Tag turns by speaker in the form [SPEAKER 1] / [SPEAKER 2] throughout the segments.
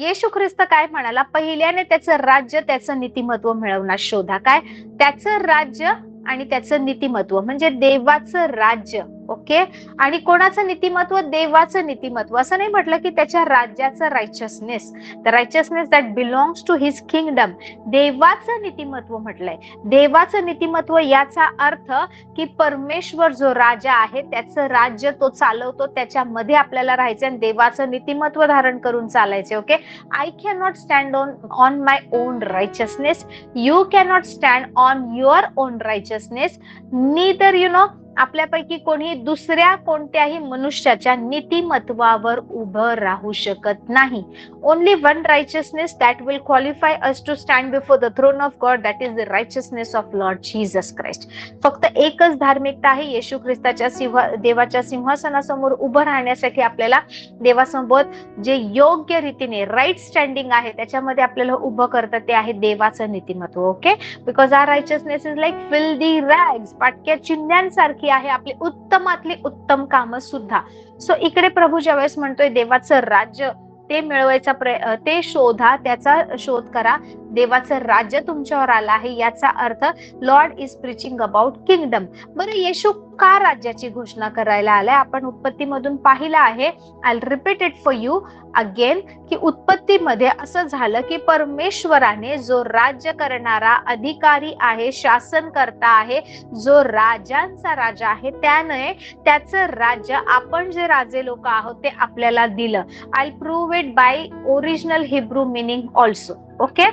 [SPEAKER 1] येशू ख्रिस्त काय म्हणाला? पहिल्याने त्याचं राज्य त्याचं नीतिमत्व मिळवणार शोधा. काय? त्याचं राज्य आणि त्याचं नीतिमत्व. म्हणजे देवाचं राज्य. ओके? आणि कोणाचं नीतिमत्व? देवाचं नीतिमत्व. असं नाही म्हटलं की त्याच्या राज्याचं righteousness the righteousness that belongs to his kingdom देवाचं नीतिमत्व म्हटलंय. देवाचं नीतिमत्व याचा अर्थ की परमेश्वर जो राजा आहे त्याचं राज्य तो चालवतो त्याच्यामध्ये आपल्याला राहायचं आणि देवाचं नीतिमत्व धारण करून चालायचे okay? I can not stand on on my own righteousness you cannot stand on your own righteousness नी तर यु नो आपल्यापैकी कोणी दुसऱ्या कोणत्याही मनुष्याच्या नीतिमत्वावर उभं राहू शकत नाही. Only one righteousness that will qualify us to stand before the throne of God that is the righteousness of Lord Jesus Christ फक्त एकच धार्मिकता आहे येशू ख्रिस्ताच्या सिंह देवाच्या सिंहासनासमोर उभं राहण्यासाठी आपल्याला देवासोबत जे योग्य रीतीने राईट स्टँडिंग आहे त्याच्यामध्ये आपल्याला उभं करतं ते आहे देवाचं नीतिमत्व okay because our righteousness is like filthy rags पाटक्या चिन्ह्यांसारखी आहे आपली उत्तमातली उत्तम कामं सुद्धा. सो इकडे प्रभू ज्यावेळेस म्हणतोय देवाचं राज्य ते मिळवायचा प्रय ते शोधा त्याचा शोध करा. देवाचं राज्य तुमच्यावर आलं आहे याचा अर्थ Lord is preaching about kingdom बरं येशू का राज्याची घोषणा करायला आलाय? आपण उत्पत्तीमधून पाहिलं आहे. I repeat it for you again की उत्पत्तीमध्ये असं झालं की परमेश्वराने जो राज्य करणारा अधिकारी आहे शासन करता आहे जो राजांचा राजा आहे त्याने त्याचं राज्य आपण जे राजे लोक आहोत ते आपल्याला दिलं. I prove it by original Hebrew meaning also okay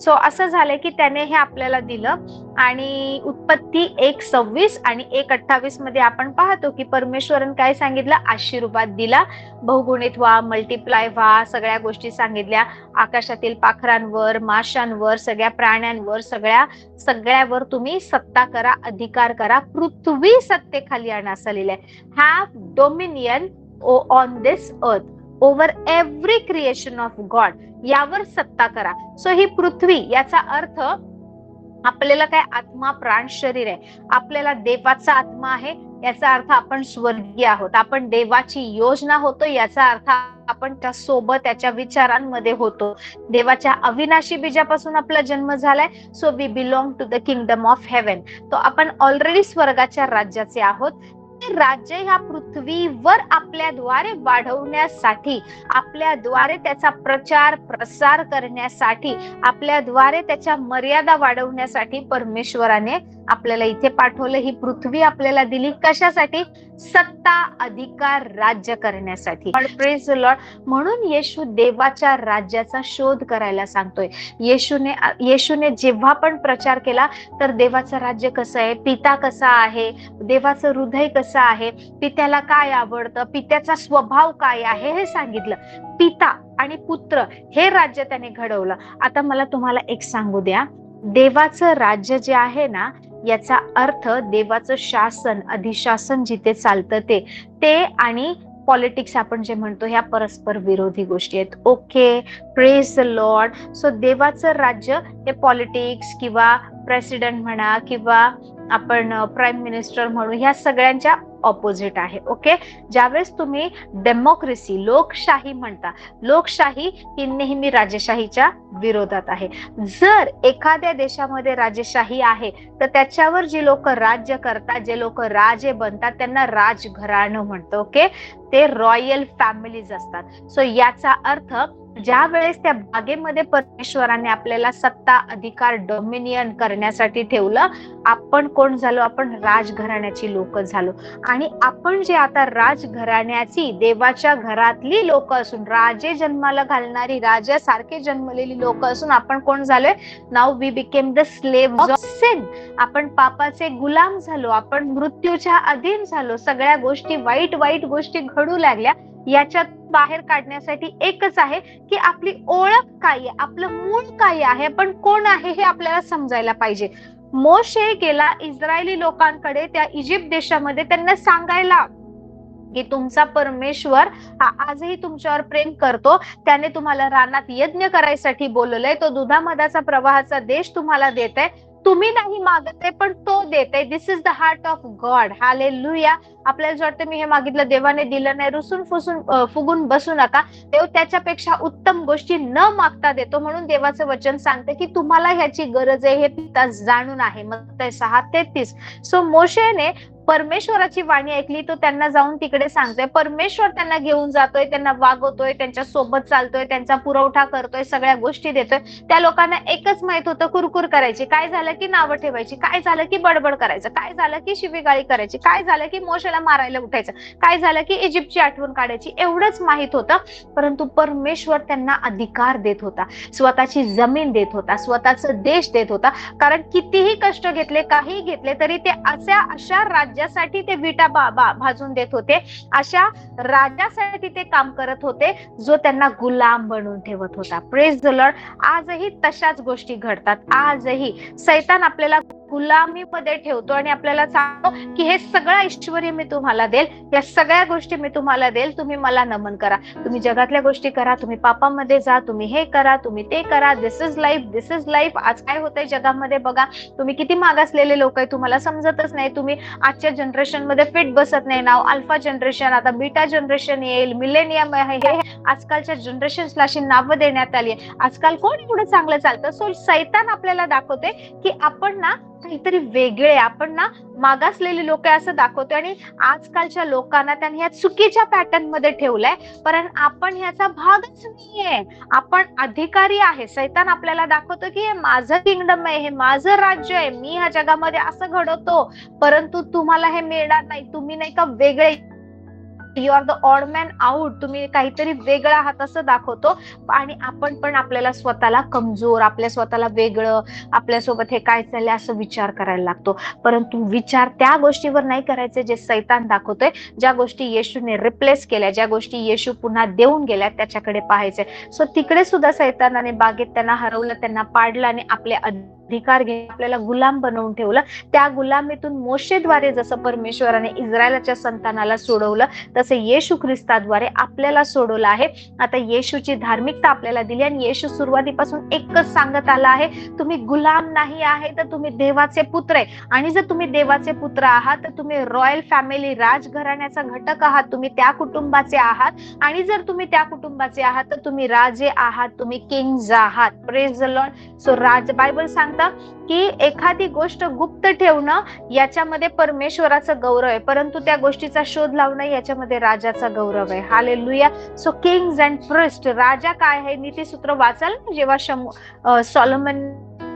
[SPEAKER 1] so असं झालंय की त्याने हे आपल्याला दिलं आणि उत्पत्ती एक सव्वीस आणि एक अठ्ठावीसमध्ये आपण पाहतो की परमेश्वरन काय सांगितलं? आशीर्वाद दिला. बहुगुणित व्हा मल्टिप्लाय व्हा सगळ्या गोष्टी सांगितल्या. आकाशातील पाखरांवर माशांवर सगळ्या प्राण्यांवर सगळ्या सगळ्यावर तुम्ही सत्ता करा अधिकार करा. पृथ्वी सत्तेखाली आणा असं लिहिलंय have dominion on this earth over every creation of God यावर सत्ता करा. सो ही पृथ्वी याचा अर्थ आपल्याला काय आत्मा प्राण शरीर आहे. आपल्याला देवाचा आत्मा आहे याचा अर्थ आपण स्वर्गीय आहोत. आपण देवाची योजना होतो याचा अर्थ आपण त्या सोबत त्याच्या विचारांमध्ये होतो. देवाच्या अविनाशी बीजापासून आपला जन्म झालाय so we belong to the kingdom of heaven तो आपण ऑलरेडी स्वर्गाच्या राज्याचे आहोत. राज्य ह्या पृथ्वीवर आपल्याद्वारे वाढवण्यासाठी आपल्याद्वारे त्याचा प्रचार प्रसार करण्यासाठी आपल्याद्वारे त्याच्या मर्यादा वाढवण्यासाठी परमेश्वराने आपल्याला इथे पाठवलं. ही पृथ्वी आपल्याला दिली कशासाठी? सत्ता अधिकार राज्य करण्यासाठी. लॉर्ड म्हणून येशू देवाच्या राज्याचा शोध करायला सांगतोय. येशूने येशूने जेव्हा पण प्रचार केला तर देवाचं राज्य कसं आहे? पिता कसा आहे? देवाचं हृदय कसं आहे? पित्याला काय आवडतं? पित्याचा स्वभाव काय आहे? हे सांगितलं. पिता आणि पुत्र हे राज्य त्याने घडवलं. आता मला तुम्हाला एक सांगू द्या. देवाचं राज्य जे आहे ना याचा अर्थ देवाचं शासन अधिशासन जिथे चालतं ते ते आणि पॉलिटिक्स आपण जे म्हणतो ह्या परस्पर विरोधी गोष्टी आहेत. Okay praise the Lord so देवाचं राज्य हे पॉलिटिक्स किंवा प्रेसिडेंट म्हणा किंवा आपण प्राईम मिनिस्टर म्हणू ह्या सगळ्यांच्या ऑपोजिट आहे ओके ज्यावेळेस तुम्ही डेमोक्रेसी लोकशाही म्हणता लोकशाही ही नेहमी राजेशाहीच्या विरोधात आहे. जर एखाद्या देशामध्ये राजेशाही आहे तर त्याच्यावर जे लोक राज्य करतात जे लोक राजे बनतात त्यांना राजघराणं म्हणतो ओके ते रॉयल फॅमिलीज असतात. सो याचा अर्थ ज्या वेळेस त्या बागेमध्ये परमेश्वराने आपल्याला सत्ता अधिकार डोमिनियन करण्यासाठी ठेवलं आपण कोण झालो? आपण राजघराण्याची लोक झालो. आणि आपण जे आता राजघराण्याची देवाच्या घरातली लोक असून राजे जन्माला घालणारी राजासारखे जन्मलेली लोक असून आपण कोण झालोय? Now we became the slave of sin आपण पापाचे गुलाम झालो आपण मृत्यूच्या अधीन झालो. सगळ्या गोष्टी वाईट वाईट गोष्टी घडू लागल्या याच्यात बाहेर काढण्यासाठी एकच आहे की आपली ओळख काय आहे आपलं मूळ काय आहे आपण कोण आहे हे आपल्याला समजायला पाहिजे. मोशे गेला इस्रायली लोकांकडे त्या इजिप्त देशामध्ये त्यांना सांगायला की तुमचा परमेश्वर हा आजही तुमच्यावर प्रेम करतो त्याने तुम्हाला रानात यज्ञ करायसाठी बोलवलंय तो दुधामधाचा प्रवाहाचा देश तुम्हाला देत आहे तुम्ही नाही मागत आहे पण तो देते this is the heart of God hallelujah आपल्याला जर वाटतं मी हे मागितलं देवाने दिलं नाही. रुसून फुसून फुगून बसू नका. देव त्याच्यापेक्षा उत्तम गोष्टी न मागता देतो म्हणून देवाचं वचन सांगते की तुम्हाला ह्याची गरज आहे हे पिता जाणून आहे. मग ते सहा तेहतीस. सो मोशेने परमेश्वराची वाणी ऐकली तो त्यांना जाऊन तिकडे सांगतोय. परमेश्वर त्यांना घेऊन जातोय त्यांना वागवतोय त्यांच्यासोबत चालतोय त्यांचा पुरवठा करतोय सगळ्या गोष्टी देतोय. त्या लोकांना एकच माहीत होतं कुरकुर करायची. काय झालं की नावं ठेवायची? काय झालं की बडबड करायचं? काय झालं की शिवीगाळी करायची? काय झालं की मोशाला मारायला उठायचं? काय झालं की इजिप्तची आठवण काढायची? एवढंच माहीत होतं. परंतु परमेश्वर त्यांना अधिकार देत होता. स्वतःची जमीन देत होता. स्वतःचा देश देत होता. कारण कितीही कष्ट घेतले काही घेतले तरी ते अशा अशा राज्यासाठी ते विटा बा- बा- भाजून देत होते. अशा राजासाठी ते काम करत होते जो त्यांना गुलाम बनवून ठेवत होता. प्रेस द लॉर्ड आजही तशाच गोष्टी घडतात. आजही सैतान आपल्याला गुलामीमध्ये ठेवतो आणि आपल्याला सांगतो की हे सगळं ऐश्वर मी तुम्हाला देईल. या सगळ्या गोष्टी मी तुम्हाला देईल. तुम्ही मला नमन करा. तुम्ही जगातल्या गोष्टी करा. तुम्ही पापामध्ये जा. तुम्ही हे करा. तुम्ही ते करा. This is life this is life आज काय होतंय जगामध्ये बघा. तुम्ही किती मागासलेले लोक आहे. तुम्हाला समजतच नाही. तुम्ही आजच्या जनरेशनमध्ये फिट बसत नाही. नाव अल्फा जनरेशन आता बीटा जनरेशन येईल. मिलेनियम आहे. हे आजकालच्या जनरेशनला अशी नावं देण्यात आली आहे आजकाल कोण एवढं चांगलं चालतं? सो सैतान आपल्याला दाखवते की आपण ना काहीतरी वेगळे. आपण ना मागासलेले लोक असं दाखवतोय आणि आजकालच्या लोकांना त्यांनी ह्या चुकीच्या पॅटर्नमध्ये ठेवलंय. पण आपण ह्याचा भागच नाहीये. आपण अधिकारी आहे. सैतान आपल्याला दाखवतो की हे माझं किंगडम आहे हे माझं राज्य आहे. मी ह्या जगामध्ये असं घडवतो. परंतु तुम्हाला हे मिळणार नाही. तुम्ही नाही का वेगळे you are the odd man out तुम्ही काहीतरी वेगळा आहात असं दाखवतो. आणि आपण पण आपल्याला स्वतःला कमजोर आपल्या स्वतःला वेगळं आपल्यासोबत हे काय चाललंय असं विचार करायला लागतो. परंतु विचार त्या गोष्टीवर नाही करायचे जे सैतान दाखवतोय. ज्या गोष्टी येशूने रिप्लेस केल्या ज्या गोष्टी येशू पुन्हा देऊन गेल्या त्याच्याकडे पाहायचे. सो तिकडे सुद्धा सैतानाने बागेत त्यांना हरवलं त्यांना पाडलं आणि आपले अधिकार घेऊन आपल्याला गुलाम बनवून ठेवलं. त्या गुलामीतून मोशेद्वारे जसं परमेश्वराने इस्रायलाच्या संतानाला सोडवलं तसे येशू ख्रिस्ताद्वारे आपल्याला सोडवलं आहे. आता येशूची धार्मिकता आपल्याला दिली आणि येशू सुरुवातीपासून एकच सांगत आला आहे तुम्ही गुलाम नाही आहे तर तुम्ही देवाचे पुत्र आहे. आणि जर तुम्ही देवाचे पुत्र आहात तर तुम्ही रॉयल फॅमिली राजघराण्याचा घटक आहात. तुम्ही त्या कुटुंबाचे आहात. आणि जर तुम्ही त्या कुटुंबाचे आहात तर तुम्ही राजे आहात. तुम्ही किंग्ज आहात. प्रेज द लॉर्ड सो राज बायबल सांगता की एखादी गोष्ट गुप्त ठेवणं याच्यामध्ये परमेश्वराचं गौरव आहे. परंतु त्या गोष्टीचा शोध लावणं याच्यामध्ये राजाचा गौरव आहे. Hallelujah so kings and first राजा काय आहे? नीतीसूत्र वाचाल जेव्हा शम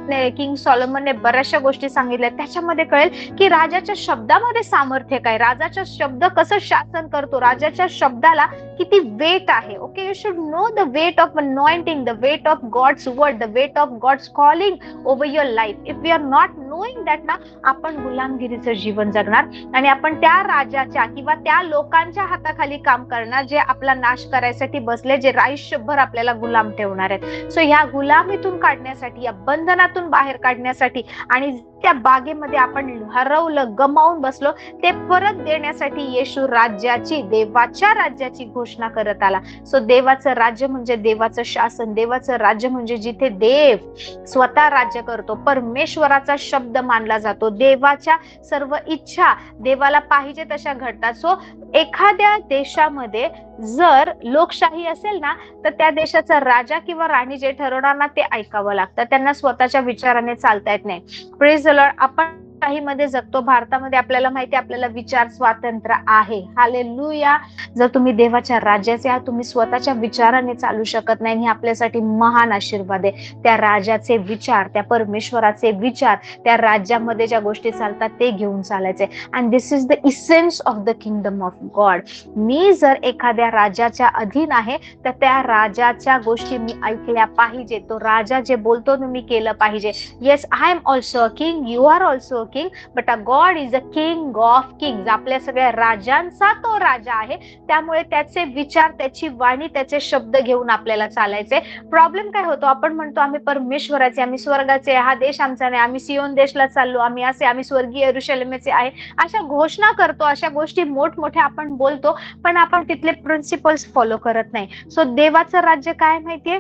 [SPEAKER 1] सॉलोमन किंग सॉलमनने बऱ्याचशा गोष्टी सांगितल्या. त्याच्यामध्ये कळेल की राजाच्या शब्दामध्ये सामर्थ्य काय? राजाचा शब्द कसं शासन करतो? राजाच्या शब्दाला किती वेट आहे? Okay you should know the weight of anointing the weight of God's word the weight of God's calling over your life if you are not knowing that ना आपण गुलामगिरीचं जीवन जगणार आणि आपण त्या राजाच्या किंवा त्या लोकांच्या हाताखाली काम करणार जे आपला नाश करायसाठी बसले जे आयुष्यभर आपल्याला गुलाम ठेवणार आहेत. सो ह्या गुलामीतून काढण्यासाठी या बंधनातून बाहेर काढण्यासाठी आणि त्या बागेमध्ये आपण हरवलं गमावून बसलो ते परत देण्यासाठी येशू राज्याची देवाच्या राज्याची घोषणा करत आला. सो देवाचं राज्य म्हणजे देवाचं शासन देवाचं राज्य म्हणजे जिथे देव स्वतः राज्य करतो परमेश्वराचा शब्द मानला जातो. देवाच्या सर्व इच्छा देवाला पाहिजे तशा घडतात. सो एखाद्या देशामध्ये जर लोकशाही असेल ना तर त्या देशाचा राजा किंवा राणी जे ठरवणार ना ते ऐकावं लागतं. त्यांना स्वतःच्या विचाराने चालता येत नाही. प्रेज आपण लोकशाहीमध्ये जगतो भारतामध्ये आपल्याला माहिती आपल्याला विचार स्वातंत्र्य आहे. हाले लुया जर तुम्ही देवाच्या राज्याचे आहात तुम्ही स्वतःच्या विचाराने चालू शकत नाही हे आपल्यासाठी महान आशीर्वाद आहे. त्या राजाचे विचार त्या परमेश्वराचे विचार त्या राज्यामध्ये ज्या गोष्टी चालतात ते घेऊन चालायचे. And this is the essence of the kingdom of God मी जर एखाद्या राजाच्या अधीन आहे तर त्या राजाच्या गोष्टी मी ऐकल्या पाहिजे. तो राजा जे बोलतो तुम्ही मी केलं पाहिजे. Yes I am also a king you are also a king but a God is a king of king आपल्या सगळ्या राजांचा तो राजा आहे. त्यामुळे त्याचे विचार त्याची वाणी त्याचे शब्द घेऊन आपल्याला चालायचे प्रॉब्लेम काय होतो? आपण म्हणतो आम्ही परमेश्वराचे आम्ही स्वर्गाचे हा देश आमचा नाही. आम्ही सियोन देशला चाललो. आम्ही असे आम्ही स्वर्गीय ऋषलमेचे आहे. अशा घोषणा करतो. अशा गोष्टी मोठमोठ्या आपण बोलतो पण आपण तिथले प्रिन्सिपल्स फॉलो करत नाही. सो देवाचं राज्य काय माहितीये?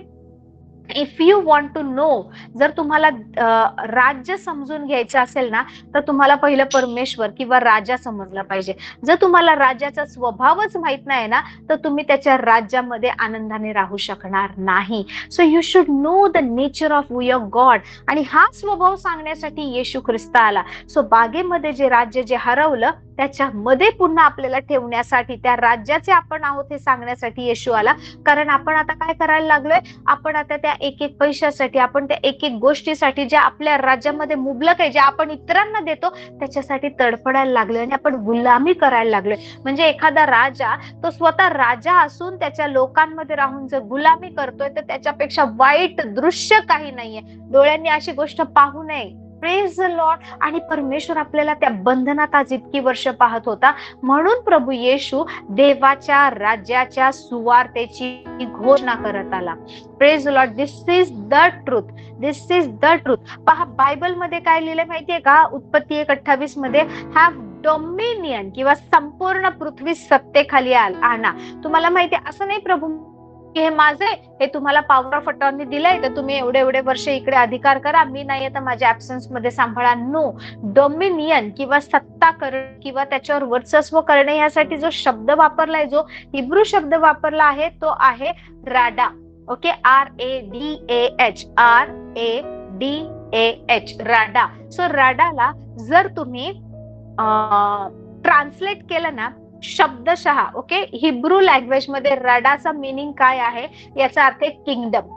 [SPEAKER 1] If you want to know जर तुम्हाला राज्य समजून घ्यायचं असेल ना तर तुम्हाला पहिलं परमेश्वर किंवा राजा समजला पाहिजे. जर तुम्हाला राजाचा स्वभावच माहीत नाही ना तर तुम्ही त्याच्या राज्यामध्ये आनंदाने राहू शकणार नाही. So you should know the nature of your God आणि हा स्वभाव सांगण्यासाठी येशू ख्रिस्त आला. सो बागेमध्ये जे राज्य जे हरवलं त्याच्यामध्ये पुन्हा आपल्याला ठेवण्यासाठी त्या राज्याचे आपण आहोत हे सांगण्यासाठी येशू आला कारण आपण आता काय करायला लागलोय? आपण आता त्या एक एक पैशासाठी आपण त्या एक एक गोष्टीसाठी ज्या आपल्या राज्यामध्ये मुबलक आहे ज्या आपण इतरांना देतो त्याच्यासाठी तडफडायला लागलोय आणि आपण गुलामी करायला लागलोय. म्हणजे एखादा राजा तो स्वतः राजा असून त्याच्या लोकांमध्ये राहून जर गुलामी करतोय तर त्याच्यापेक्षा वाईट दृश्य काही नाहीये. डोळ्यांनी अशी गोष्ट पाहू नये. प्रेज द लॉर्ड आणि परमेश्वर आपल्याला त्या बंधनात आज इतकी वर्ष पाहत होता. म्हणून प्रभू येशू देवाच्या राज्याच्या सुवार्तेची घोषणा करत आला. Praise Lord this is the truth this is the truth पहा बायबलमध्ये काय लिहिलंय माहितीये का? उत्पत्ती एक अठ्ठावीसमध्ये हॅव डोमिनियन किंवा संपूर्ण पृथ्वी सत्तेखाली आणा. तुम्हाला माहितीये असं नाही प्रभू की हे माझे हे तुम्हाला पॉवर ऑफ अटॉर्नी दिलंय तर तुम्ही एवढे एवढे वर्ष इकडे अधिकार करा. मी नाही तर माझ्या ऍबसन्समध्ये सांभाळा. नो डोमिनियन किंवा सत्ता करणे किंवा त्याच्यावर वर्चस्व करणे यासाठी जो शब्द वापरलाय जो हिब्रू शब्द वापरला आहे तो आहे राडा. Okay R A D A H R A D A H राडा. सो राडाला जर तुम्ही ट्रान्सलेट केलं ना शब्दशः ओके हिब्रू लँग्वेजमध्ये रडाचा मिनिंग काय आहे? याचा अर्थ आहे किंगडम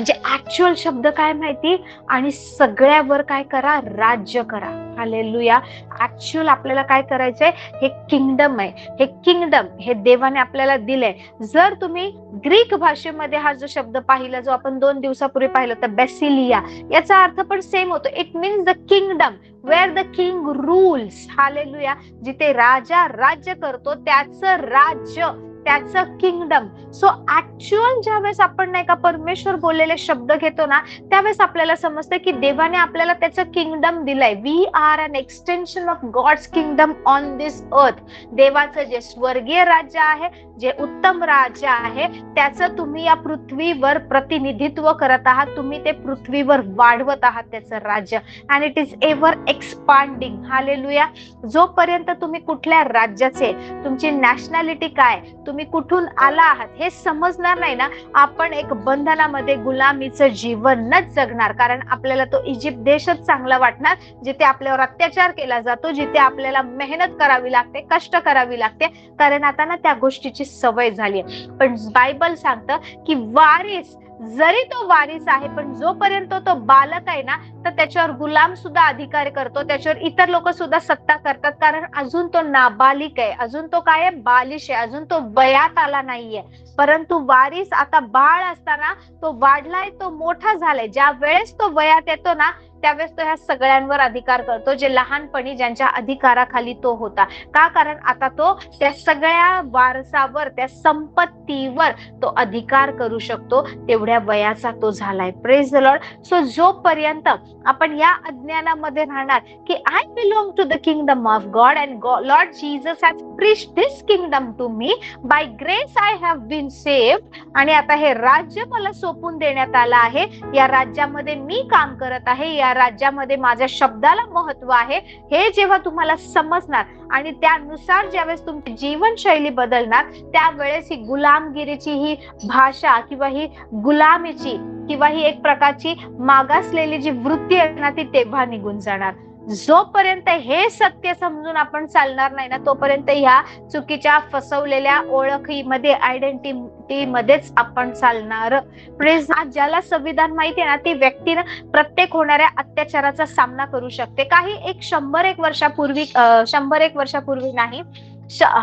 [SPEAKER 1] म्हणजे ऍक्च्युअल शब्द काय माहिती? आणि सगळ्यावर काय करा? राज्य करा. हालेलुया ऍक्च्युअल आपल्याला काय करायचंय? हे किंगडम आहे. हे किंगडम हे देवाने आपल्याला दिलंय. जर तुम्ही ग्रीक भाषेमध्ये हा जो शब्द पाहिला जो आपण दोन दिवसापूर्वी पाहिला तर बेसिलिया याचा अर्थ पण सेम होतो. It means the kingdom where the king rules hallelujah जिथे राजा राज्य करतो त्याचं राज्य त्याचं किंगडम सो ऍक्च्युअल ज्यावेळेस आपण नाही का परमेश्वर बोललेले शब्द घेतो ना त्यावेळेस आपल्याला समजतं की देवाने आपल्याला त्याचं किंगडम दिलंय. We are an extension of God's kingdom on this earth देवाचं जे स्वर्गीय राज्य आहे जे उत्तम राज्य आहे त्याचं तुम्ही या पृथ्वीवर प्रतिनिधित्व करत आहात. तुम्ही ते पृथ्वीवर वाढवत आहात त्याचं राज्य. And it is ever expanding hallelujah जोपर्यंत तुम्ही कुठल्या राज्याचे तुमची नॅशनॅलिटी काय तुम्ही कुठून आला आहात हे समजणार नाही ना? आपण एक बंधनामध्ये गुलामीचं जीवनच जगणार. कारण आपल्याला तो इजिप्त देशच चांगला वाटणार जिथे आपल्यावर अत्याचार केला जातो जिथे आपल्याला मेहनत करावी लागते कष्ट करावी लागते. कारण आता ना त्या गोष्टीची सवय झाली पण बायबल सांगतं की वारीस जरी तो वारीस आहे पण जोपर्यंत तो बालक आहे ना तर त्याच्यावर गुलाम सुद्धा अधिकार करतो. त्याच्यावर इतर लोक सुद्धा सत्ता करतात. कारण अजून तो नाबालिक आहे. अजून तो काय आहे? बालिश आहे. अजून तो वयात आला नाहीये. परंतु वारीस आता बाळ असताना तो वाढलाय तो मोठा झालाय. ज्या वेळेस तो वयात येतो ना त्यावेळेस तो ह्या सगळ्यांवर अधिकार करतो जे लहानपणी ज्यांच्या अधिकाराखाली तो होता. का कारण आता तो त्या सगळ्या वारसावर त्या संपत्तीवर तो अधिकार करू शकतो तेवढ्या वयाचा तो झालाय. प्रेज द लॉर्ड सो जोपर्यंत आपण या अज्ञानामध्ये राहणार की I belong to the kingdom of God and Lord Jesus has preached this kingdom to me by grace I have been saved आणि आता हे राज्य मला सोपून देण्यात आलं आहे. या राज्यामध्ये मी काम करत आहे. या राज्यामध्ये माझ्या शब्दाला महत्त्व आहे हे जेव्हा तुम्हाला समजणार आणि त्यानुसार ज्यावेळेस तुमची जीवनशैली बदलणार त्यावेळेस ही गुलामगिरीची ही भाषा किंवा ही गुलामीची किंवा ही एक प्रकारची मागासलेली जी वृत्ती आहे ना ती तेव्हा निघून जाणार. जोपर्यंत हे सत्य समजून आपण चालणार नाही ना तोपर्यंत ह्या चुकीच्या फसवलेल्या ओळखीमध्ये आयडेंटिटी मध्येच आपण चालणार. प्रेज ज्याला संविधान माहिती आहे ना ती व्यक्तीनं प्रत्येक होणाऱ्या अत्याचाराचा सामना करू शकते. काही एक शंभर एक वर्षापूर्वी शंभर एक वर्षापूर्वी नाही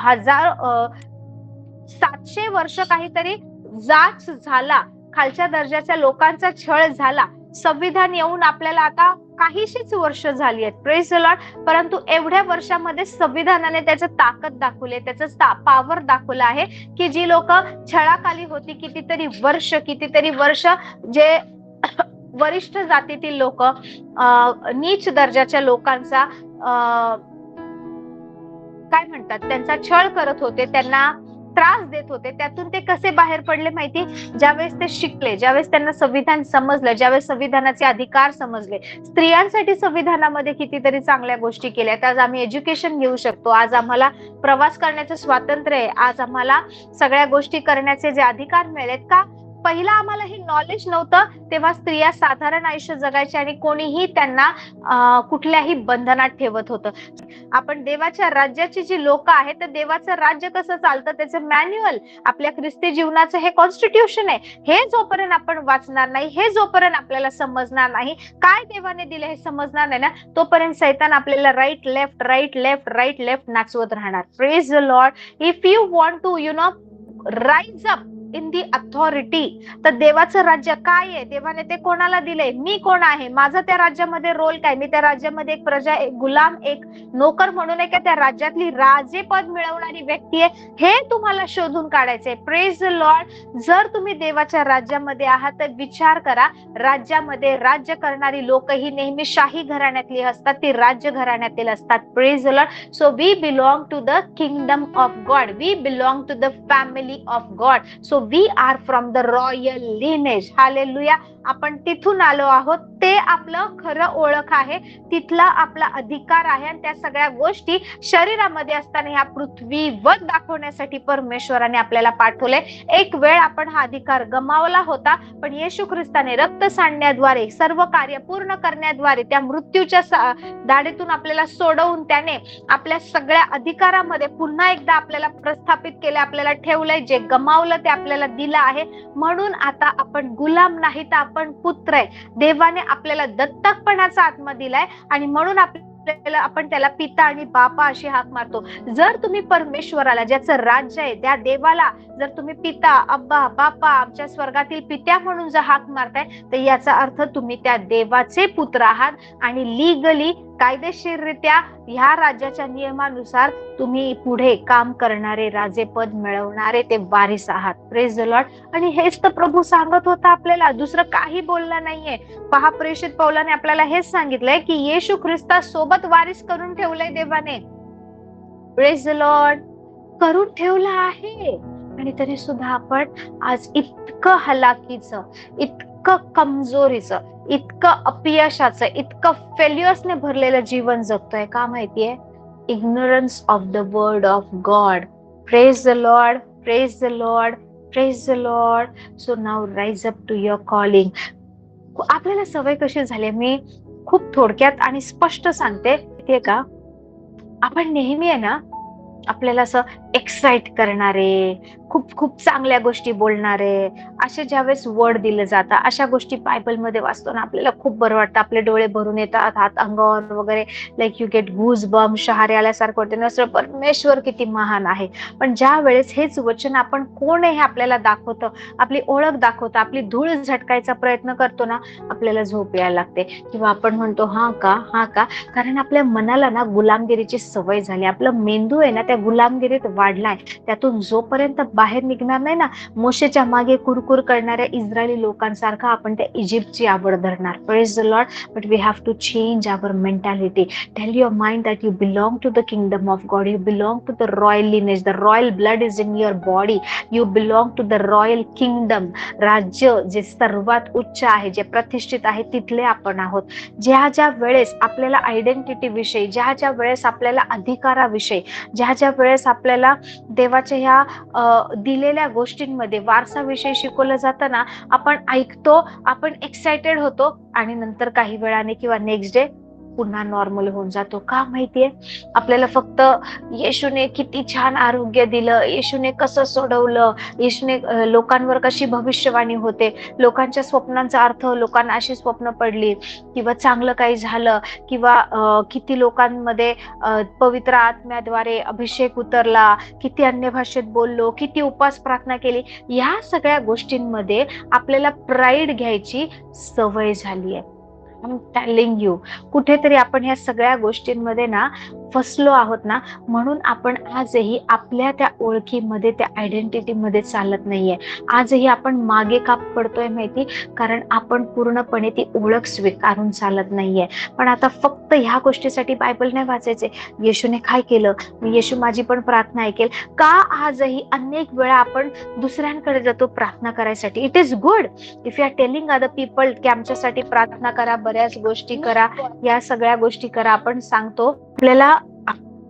[SPEAKER 1] हजार सातशे वर्ष काहीतरी जाच झाला. खालच्या दर्जाच्या लोकांचा छळ झाला. संविधान येऊन आपल्याला आता काहीशीच वर्ष झाली आहेत. प्रेस लॉर्ड परंतु एवढ्या वर्षामध्ये संविधानाने त्याचं ताकद दाखवले त्याचं पावर दाखवलं आहे की जी लोक छळाखाली होती कितीतरी वर्ष कितीतरी वर्ष जे वरिष्ठ जातीतील लोक नीच दर्जाच्या लोकांचा काय म्हणतात त्यांचा छळ करत होते त्यांना त्रास देत होते त्यातून ते कसे बाहेर पडले माहिती? ज्यावेळेस ते शिकले ज्यावेळेस त्यांना संविधान समजलं ज्यावेळेस संविधानाचे अधिकार समजले स्त्रियांसाठी संविधानामध्ये कितीतरी चांगल्या गोष्टी केल्या. आज आम्ही एज्युकेशन घेऊ शकतो. आज आम्हाला प्रवास करण्याचं स्वातंत्र्य आहे. आज आम्हाला सगळ्या गोष्टी करण्याचे जे अधिकार मिळेल का? पहिला आम्हाला हे नॉलेज नव्हतं तेव्हा स्त्रिया साधारण आयुष्य जगायचे आणि कोणीही त्यांना कुठल्याही बंधनात ठेवत होतं. आपण देवाच्या राज्याची जी लोक आहेत तर देवाचं राज्य कसं चालतं त्याचं मॅन्युअल आपल्या ख्रिस्ती जीवनाचं हे कॉन्स्टिट्यूशन आहे. हे जोपर्यंत आपण वाचणार नाही हे जोपर्यंत आपल्याला समजणार नाही काय देवाने दिलं हे समजणार नाही ना तोपर्यंत सैतान आपल्याला right left right left right left नाचवत राहणार. Praise the Lord if you want to you know rise up in the authority तर देवाचं राज्य काय आहे? देवाने ते कोणाला दिलंय? मी कोण आहे? माझं त्या राज्यामध्ये रोल काय? मी त्या राज्यामध्ये एक प्रजा एक गुलाम एक नोकर म्हणून आहे का त्या राज्यातली राजेपद मिळवणारी व्यक्ती आहे. हे तुम्हाला शोधून काढायचंय. प्रेज द लॉर्ड जर तुम्ही देवाच्या राज्यामध्ये आहात तर विचार करा. राज्यामध्ये राज्य करणारी लोक ही नेहमी शाही घराण्यातली असतात. ती राज्य घराण्यातील असतात. Praise the Lord so we belong to the kingdom of God we belong to the family of God so So we are from the royal lineage. Hallelujah. आपण तिथून आलो आहोत ते आपलं खरं ओळख आहे तिथला आपला अधिकार आहे आणि त्या सगळ्या गोष्टी शरीरामध्ये असताना ह्या पृथ्वीवर दाखवण्यासाठी परमेश्वराने आपल्याला पाठवले एक वेळ आपण हा अधिकार गमावला होता पण येशू ख्रिस्ताने रक्त सांडण्याद्वारे सर्व कार्य पूर्ण करण्याद्वारे त्या मृत्यूच्या सा- दाढेतून आपल्याला सोडवून त्याने आपल्या सगळ्या अधिकारामध्ये पुन्हा एकदा आपल्याला प्रस्थापित केले आपल्याला ठेवलंय जे गमावलं ते आपल्याला दिलं आहे. म्हणून आता आपण गुलाम नाही तर आपण पुत्र आहे. देवाने आपल्याला दत्तकपणाचा आत्मा दिलाय आणि म्हणून आपल्याला आपण त्याला पिता आणि बापा अशी हाक मारतो. जर तुम्ही परमेश्वराला ज्याचं राज्य आहे त्या देवाला जर तुम्ही पिता अब्बा बापा आमच्या स्वर्गातील पित्या म्हणून जर हाक मारताय तर याचा अर्थ तुम्ही त्या देवाचे पुत्र आहात आणि लिगली कायदेशीररित्या ह्या राज्याच्या नियमानुसार तुम्ही पुढे काम करणारे राजेपद मिळवणारे ते वारीस आहात. प्रेज द लॉर्ड आणि हेच तर प्रभू सांगत होता आपल्याला दुसरं काही बोललं नाहीये. पहा प्रेषित पौलाने आपल्याला हेच सांगितलंय की येशू ख्रिस्ता सोबत वारिस करून ठेवलंय देवाने. प्रेज द लॉर्ड करून ठेवलं आहे. आणि तरी सुद्धा आपण आज इतकं हलाकीचं इतकं कमजोरीचं इतकं अपयशाचं इतकं फेल्युअर्सने भरलेलं जीवन जगतोय का माहितीये? Ignorance of the word of God praise the Lord praise the Lord praise the Lord so now rise up to your calling आपल्याला सवय कशी झाली? मी खूप थोडक्यात आणि स्पष्ट सांगते. का? आपण नेहमी आहे ना आपल्याला असं एक्साइट करणारे खूप खूप चांगल्या गोष्टी बोलणारे असे ज्यावेळेस वर्ड दिले जातात अशा गोष्टी बायबलमध्ये वाचतो ना आपल्याला खूप बरं वाटतं. आपले डोळे भरून येतात हात अंगावर वगैरे लाईक यू गेट गुज बम शहारे आल्यासारखं वाटतं. नसतं परमेश्वर किती महान आहे. पण ज्या वेळेस हेच वचन आपण कोण आहे हे आपल्याला दाखवतं आपली ओळख दाखवतं आपली धूळ झटकायचा प्रयत्न करतो ना आपल्याला झोप यायला लागते. किंवा आपण म्हणतो हा का हा का? कारण आपल्या मनाला ना गुलामगिरीची सवय झाली. आपलं मेंदू आहे ना त्या गुलामगिरीत वाढलाय. त्यातून जोपर्यंत बाहेर निघणार नाही ना मोशेच्या मागे कुरकुर करणाऱ्या इस्रायली लोकांसारखा आपण त्या इजिप्तची आवड धरणार. Praise the Lord but we have to change our mentality tell your mind that you belong to the kingdom of God you belong to the royal lineage the royal blood is in your body you belong to the royal kingdom राज्य जे सर्वात उच्च आहे जे प्रतिष्ठित आहे तिथले आपण आहोत. ज्या ज्या वेळेस आपल्याला आयडेंटिटी विषयी ज्या ज्या वेळेस आपल्याला अधिकाराविषयी ज्या ज्या वेळेस आपल्याला देवाच्या ह्या दिलेल्या गोष्टींमध्ये वारसाविषयी शिकवलं जाताना आपण ऐकतो आपण एक्साइटेड होतो आणि नंतर काही वेळाने किंवा नेक्स्ट डे पुन्हा नॉर्मल होऊन जातो. का माहितीये? आपल्याला फक्त येशूने किती छान आरोग्य दिलं येशूने कसं सोडवलं येशूने लोकांवर कशी भविष्यवाणी होते लोकांच्या स्वप्नांचा अर्थ लोकांना अशी स्वप्न पडली किंवा चांगलं काही झालं किंवा किती लोकांमध्ये पवित्र आत्म्याद्वारे अभिषेक उतरला किती अन्य भाषेत बोललो किती उपास प्रार्थना केली या सगळ्या गोष्टींमध्ये आपल्याला प्राईड घ्यायची सवय झाली आहे टेलिंग यू कुठेतरी आपण ह्या सगळ्या गोष्टींमध्ये ना फसलो आहोत ना म्हणून आपण आजही आपल्या त्या ओळखीमध्ये त्या आयडेंटिटीमध्ये चालत नाहीये. आजही आपण मागे का पडतोय माहिती? कारण आपण पूर्णपणे ती ओळख स्वीकारून चालत नाहीये. पण आता फक्त ह्या गोष्टीसाठी बायबल नाही वाचायचे. येशूने काय केलं? येशू माझी पण प्रार्थना ऐकेल. का आजही अनेक वेळा आपण दुसऱ्यांकडे जातो प्रार्थना करायसाठी? It is good if you are telling other people की आमच्यासाठी प्रार्थना करा बऱ्याच गोष्टी करा या सगळ्या गोष्टी करा आपण सांगतो आपल्याला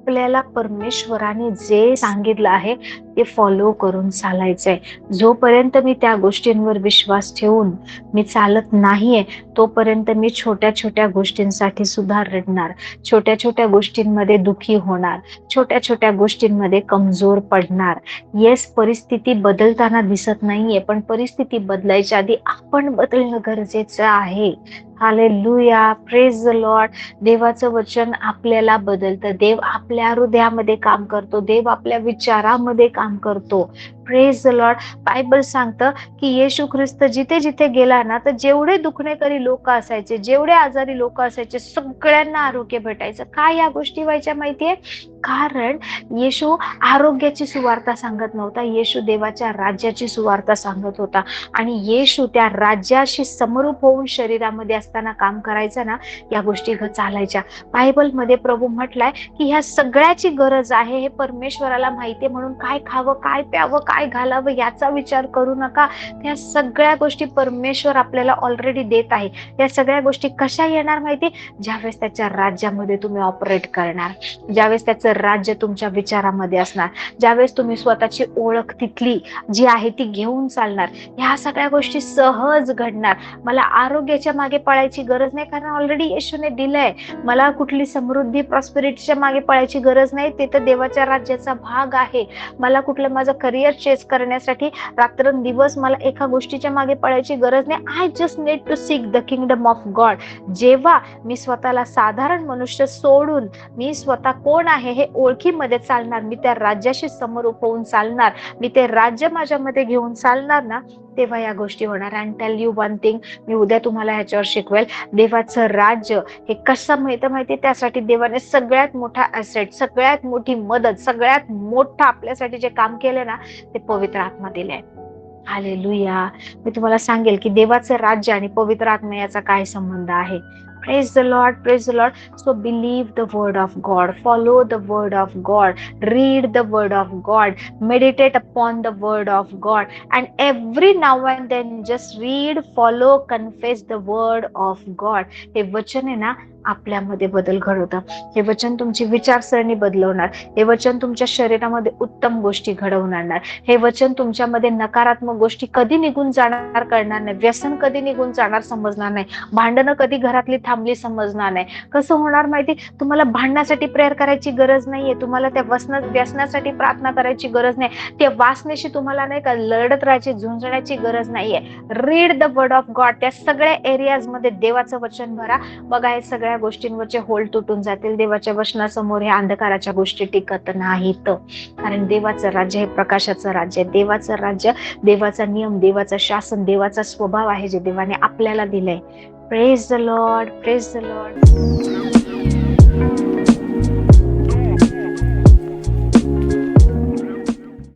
[SPEAKER 1] आपल्याला परमेश्वराने जे सांगितलं आहे ते फॉलो करून चालायचंय. जोपर्यंत मी त्या गोष्टींवर विश्वास ठेवून मी चालत नाहीये तोपर्यंत मी छोट्या छोट्या गोष्टींसाठी सुद्धा रडणार. छोट्या छोट्या गोष्टींमध्ये दुखी होणार. छोट्या छोट्या गोष्टींमध्ये कमजोर पडणार. येस परिस्थिती बदलताना दिसत नाहीये पण परिस्थिती बदलायच्या आधी आपण बदलणं गरजेचं आहे. हालेलुया प्रेज द लॉर्ड देवाचं वचन आपल्याला बदलतं. देव आपल्या हृदयामध्ये काम करतो. देव आपल्या विचारामध्ये काम काम करतो. प्रेज द लॉर्ड बायबल सांगतं की येशू ख्रिस्त जिथे जिथे गेला ना तर जेवढे दुखणेकरी लोक असायचे जेवढे आजारी लोक असायचे सगळ्यांना आरोग्य भेटायचं. काय या गोष्टी व्हायच्या माहितीये? कारण येशू आरोग्याची सुवार्ता सांगत नव्हता येशू देवाच्या राज्याची सुवार्ता सांगत होता. आणि येशू त्या राज्याशी समरूप होऊन शरीरामध्ये असताना काम करायचं ना या गोष्टी चालायच्या. बायबलमध्ये प्रभू म्हटलाय की ह्या सगळ्याची गरज आहे हे परमेश्वराला माहितीये म्हणून काय खावं काय प्यावं काय काय घालावं याचा विचार करू नका. त्या सगळ्या गोष्टी परमेश्वर आपल्याला ऑलरेडी देत आहे. या सगळ्या गोष्टी कशा येणार माहिती? ज्यावेळेस त्याच्या राज्यामध्ये तुम्ही ऑपरेट करणार. ज्यावेळेस त्याचं राज्य तुमच्या विचारामध्ये असणार. ज्यावेळेस तुम्ही स्वतःची ओळख तिथली जी आहे ती घेऊन चालणार. ह्या सगळ्या गोष्टी सहज घडणार. मला आरोग्याच्या मागे पळायची गरज नाही कारण ऑलरेडी येशूने दिलंय. मला कुठली समृद्धी प्रॉस्पेरिटीच्या मागे पळायची गरज नाही. ते तर देवाच्या राज्याचा भाग आहे. मला कुठलं माझं करिअर चेस करण्यासाठी. रात्रंदिवस मला एका गोष्टीच्या मागे पळायची गरज नाही. I just need to seek the kingdom of God जेव्हा मी स्वतःला साधारण मनुष्य सोडून मी स्वतः कोण आहे हे ओळखीमध्ये चालणार मी त्या राज्याशी समरूप होऊन चालणार मी ते राज्य माझ्यामध्ये घेऊन चालणार ना तेव्हा या गोष्टी होणार. And tell you one thing मी उद्या तुम्हाला ह्याच्यावर शिकवेल देवाचं राज्य हे कसं मिळतं माहिती त्यासाठी देवाने सगळ्यात मोठा ऍसेट सगळ्यात मोठी मदत सगळ्यात मोठं आपल्यासाठी जे काम केलं ना ते पवित्र आत्मा दिले हालेलुया मी तुम्हाला सांगेल की देवाचं राज्य आणि पवित्र आत्मा याचा काय संबंध आहे? Praise the Lord, praise the Lord. So believe the word of God, follow the word of God, read the word of God, meditate upon the word of God, and every now and then just read, follow, confess the word of God. हे वचन आहे ना आपल्यामध्ये बदल घडवतं हे वचन तुमची विचारसरणी बदलवणार. हे वचन तुमच्या शरीरामध्ये उत्तम गोष्टी घडवून आणणार हे वचन तुमच्यामध्ये नकारात्मक गोष्टी कधी निघून जाणार कळणार नाही. व्यसन कधी निघून जाणार समजणार नाही. भांडणं कधी घरातली थांबली समजणार नाही. कसं होणार माहिती? तुम्हाला भांडण्यासाठी प्रेयर करायची गरज नाहीये. तुम्हाला त्या वसन व्यसनासाठी प्रार्थना करायची गरज नाही. त्या वासनेशी तुम्हाला नाही का लढत राहायची झुंजण्याची गरज नाहीये. Read the word of God त्या सगळ्या एरियाजमध्ये देवाचं वचन भरा. बघा हे सगळ्या गोष्टींवरचे होल तुटून जातील. देवाच्या वचनासमोर ह्या अंधकाराच्या गोष्टी टिकत नाहीत. कारण देवाचं राज्य हे प्रकाशाचं राज्य आहे. देवाचं राज्य देवाचा नियम देवाचं शासन देवाचा स्वभाव आहे जे देवाने आपल्याला दिलंय. Praise the Lord praise the Lord